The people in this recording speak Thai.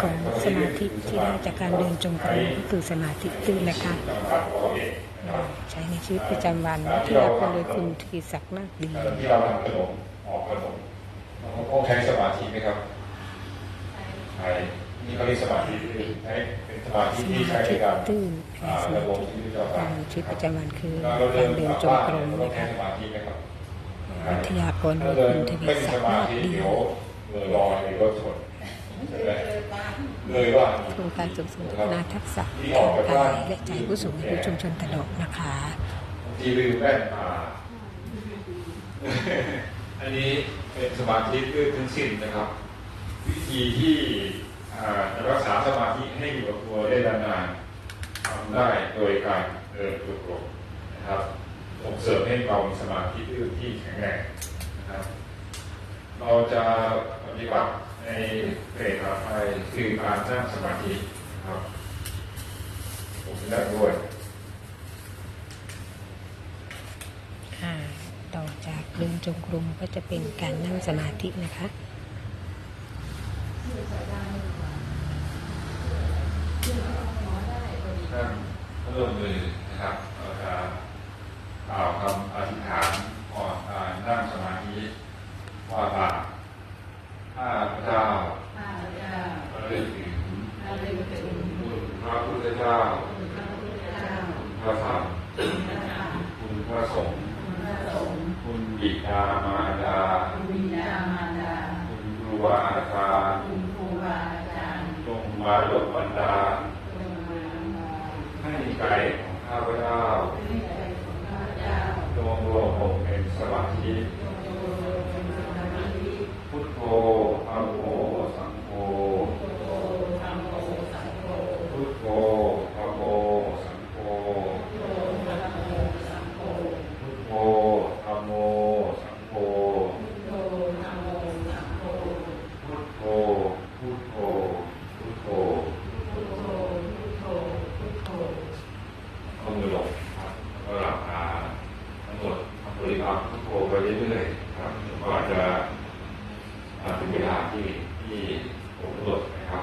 ของสมาธิที่ได้จากการเดินจงกรมก็คือสมาธิตื้นนะคะใช้ในชีวิตประจำวันที่รับกันโดยคุณทวีศักดิ์นาคดีที่เราทำขนมออกขนมเราต้องใช้สมาธิไหมครับใช่นี่เขาเรียกสมาธิใช้เป็นสมาธิสที่มาใช้ในธิการตื้นอ่าสระมาบบธิชีวิตประจำวันการชีวิตประจำวันคือเราการเดินเดินกลับจงบ้านกรมเรานะใช้คะสมาธิไหมครับวิทยากรโดถ้ายเดินคุณทวีไม่มีศัสกดิ์มานาคธิดีเดี๋ยวเมื่อลอยหรือรถชน ใช่ไหมเลยว่าโครงการส่งเสริมพัฒนาทักษะทางกายและใจผู้สูงอายุชุมชนตลกนะคะทีลืมแว่นตาอันนี้เป็นสมาธิด้วยทั้งสิ้นนะครับ วิธีที่จะรักษาสมาธิให้อยู่กับตัวได้นานๆทำได้โดยการเดินจงกรมนะครับส่งเสริมให้เรามีสมาธิที่แข็งแรงนะครับ เราจะปฏิบัติ ในเฟสต่อไปคือการนั่งสมาธินะครับ ผมนั่งด้วยอ่าต่อจากเดินจงกรมก็จะเป็นการนั่งสมาธินะคะท่านเริ่มมือนะครับเราจะกล่าวคำอธิษฐานก่อนการนั่งสมาธิว่าบาข้าพเจ้า ข้าพเจ้า ระลึกถึง ระลึกถึง คุณพระพุทธ เจ้าพระพุทธเจ้าพระธรรมคุณพระสงฆ์คุณบิดามารดา คุณครูอาจารย์จงมาดลบันดาลจงมาให้ใจของข้าพเจ้า ก็จะถึงเวลาที่ที่ผมกำหนดนะครับ